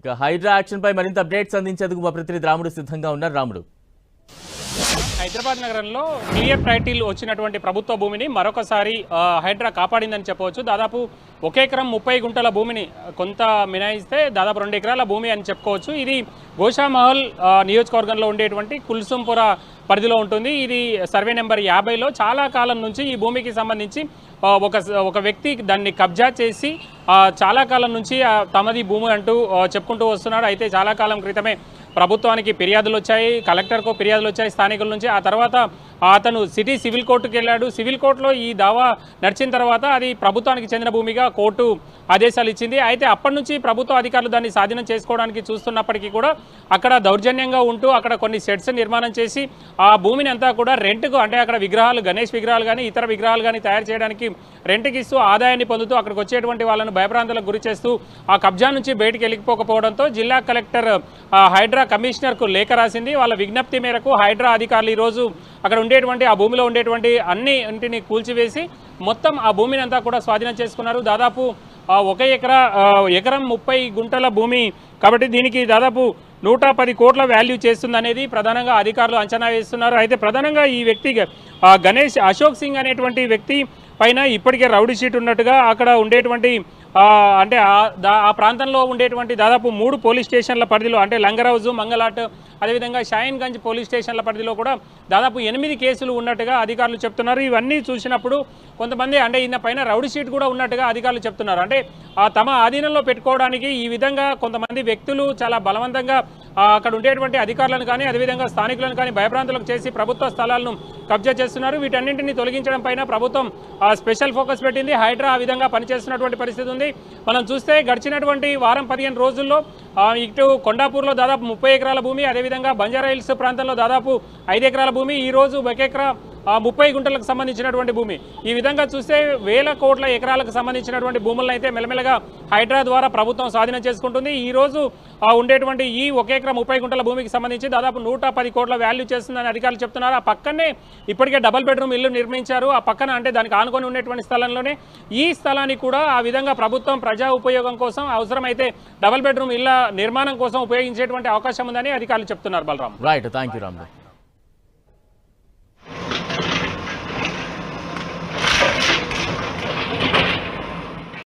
ఇక హైడ్రా యాక్షన్ పై మరింత అప్డేట్స్ అందించేందుకు మా ప్రతినిధి రాముడు సిద్ధంగా ఉన్నారు. రాముడు. హైదరాబాద్ నగరంలో క్లియర్ టైటిల్ వచ్చినటువంటి ప్రభుత్వ భూమిని మరొకసారి హైడ్రా కాపాడిందని చెప్పవచ్చు. దాదాపు ఒక ఎకరం ముప్పై గుంటల భూమిని కొంత మినాయిస్తే దాదాపు రెండు ఎకరాల భూమి అని చెప్పుకోవచ్చు. ఇది గోషామహల్ నియోజకవర్గంలో ఉండేటువంటి కుల్సుంపుర పరిధిలో ఉంటుంది. ఇది సర్వే నెంబర్ యాభైలో చాలా కాలం నుంచి ఈ భూమికి సంబంధించి ఒక ఒక వ్యక్తి దాన్ని కబ్జా చేసి చాలా కాలం నుంచి తమది భూమి అంటూ చెప్పుకుంటూ వస్తున్నాడు. అయితే చాలా కాలం క్రితమే ప్రభుత్వానికి ఫిర్యాదులు వచ్చాయి కలెక్టర్కు ఫిర్యాదులు వచ్చాయి స్థానికుల నుంచి. ఆ తర్వాత అతను సిటీ సివిల్ కోర్టుకు వెళ్ళాడు. సివిల్ కోర్టులో ఈ దావా నడిచిన తర్వాత అది ప్రభుత్వానికి చెందిన భూమిగా కోర్టు ఆదేశాలు ఇచ్చింది. అయితే అప్పటి నుంచి ప్రభుత్వ అధికారులు దాన్ని స్వాధీనం చేసుకోవడానికి చూస్తున్నప్పటికీ కూడా అక్కడ దౌర్జన్యంగా ఉంటూ అక్కడ కొన్ని సెట్స్ నిర్మాణం చేసి ఆ భూమిని అంతా కూడా రెంట్కు అంటే అక్కడ విగ్రహాలు గణేష్ విగ్రహాలు కానీ ఇతర విగ్రహాలు కానీ తయారు చేయడానికి రెంట్కి ఇస్తూ ఆదాయాన్ని పొందుతూ అక్కడికి వచ్చేటువంటి వాళ్ళను భయప్రాంతాలకు గురి చేస్తూ ఆ కబ్జా నుంచి బయటికి వెళ్ళిపోకపోవడంతో జిల్లా కలెక్టర్ హైడ్రా కమిషనర్కు లేఖ రాసింది. వాళ్ళ విజ్ఞప్తి మేరకు హైడ్రా అధికారులు ఈరోజు అక్కడ ఉండేటువంటి ఆ భూమిలో ఉండేటువంటి అన్ని ఇంటిని కూల్చివేసి మొత్తం ఆ భూమిని అంతా కూడా స్వాధీనం చేసుకున్నారు. దాదాపు ఒక ఎకరా ఎకరం ముప్పై గుంటల భూమి కాబట్టి దీనికి దాదాపు నూట పది కోట్ల వాల్యూ చేస్తుంది అనేది ప్రధానంగా అధికారులు అంచనా వేస్తున్నారు. అయితే ప్రధానంగా ఈ వ్యక్తి గణేష్ అశోక్ సింగ్ అనేటువంటి వ్యక్తి పైన ఇప్పటికే రౌడీ షీట్ ఉన్నట్టుగా అక్కడ ఉండేటువంటి అంటే ఆ- దా- ఆ ప్రాంతంలో ఉండేటువంటి దాదాపు మూడు పోలీస్ స్టేషన్ల పరిధిలో అంటే లంగరౌజు మంగళాట్ అదేవిధంగా షాయిన్గంజ్ పోలీస్ స్టేషన్ల పరిధిలో కూడా దాదాపు ఎనిమిది కేసులు ఉన్నట్టుగా అధికారులు చెప్తున్నారు. ఇవన్నీ చూసినప్పుడు కొంతమంది అంటే ఈయన పైన రౌడీ షీట్ కూడా ఉన్నట్టుగా అధికారులు చెప్తున్నారు. అంటే ఆ తమ ఆధీనంలో పెట్టుకోవడానికి ఈ విధంగా కొంతమంది వ్యక్తులు చాలా బలవంతంగా అక్కడ ఉండేటువంటి అధికారులను కానీ అదేవిధంగా స్థానికులను కానీ భయభ్రాంతులకు చేసి ప్రభుత్వ స్థలాలను కబ్జా చేస్తున్నారు. వీటన్నింటినీ తొలగించడం పైన ప్రభుత్వం స్పెషల్ ఫోకస్ పెట్టింది. హైడ్రా ఆ విధంగా పనిచేస్తున్నటువంటి పరిస్థితి ఉంది. మనం చూస్తే గడిచినటువంటి వారం పదిహేను రోజుల్లో ఇటు కొండాపూర్లో దాదాపు ముప్పై ఎకరాల భూమి అదేవిధంగా బంజారా హిల్స్ ప్రాంతంలో దాదాపు ఐదు ఎకరాల భూమి. ఈ రోజు ఒక ఎకరా ముప్పై గుంటలకు సంబంధించినటువంటి భూమి. ఈ విధంగా చూస్తే వేల కోట్ల ఎకరాలకు సంబంధించినటువంటి భూములను అయితే మెల్లమెల్లగా హైడ్రా ద్వారా ప్రభుత్వం స్వాధీనం చేసుకుంటుంది. ఈ రోజు ఆ, ఉండేటువంటి ఈ ఒక ఎకరం ముప్పై గుంటల భూమికి సంబంధించి దాదాపు నూట పది కోట్ల వాల్యూ చేస్తుందని అధికారులు చెప్తున్నారు. ఆ పక్కనే ఇప్పటికే డబల్ బెడ్రూమ్ ఇల్లు నిర్మించారు. ఆ పక్కన అంటే దానికి ఆనుకొని ఉన్నటువంటి స్థలంలోనే ఈ స్థలాన్ని కూడా ఆ విధంగా ప్రభుత్వం ప్రజా ఉపయోగం కోసం అవసరమైతే డబల్ బెడ్రూమ్ ఇళ్ళ నిర్మాణం కోసం ఉపయోగించేటువంటి అవకాశం ఉందని అధికారులు చెప్తున్నారు బలరాం రైట్ థ్యాంక్ యూ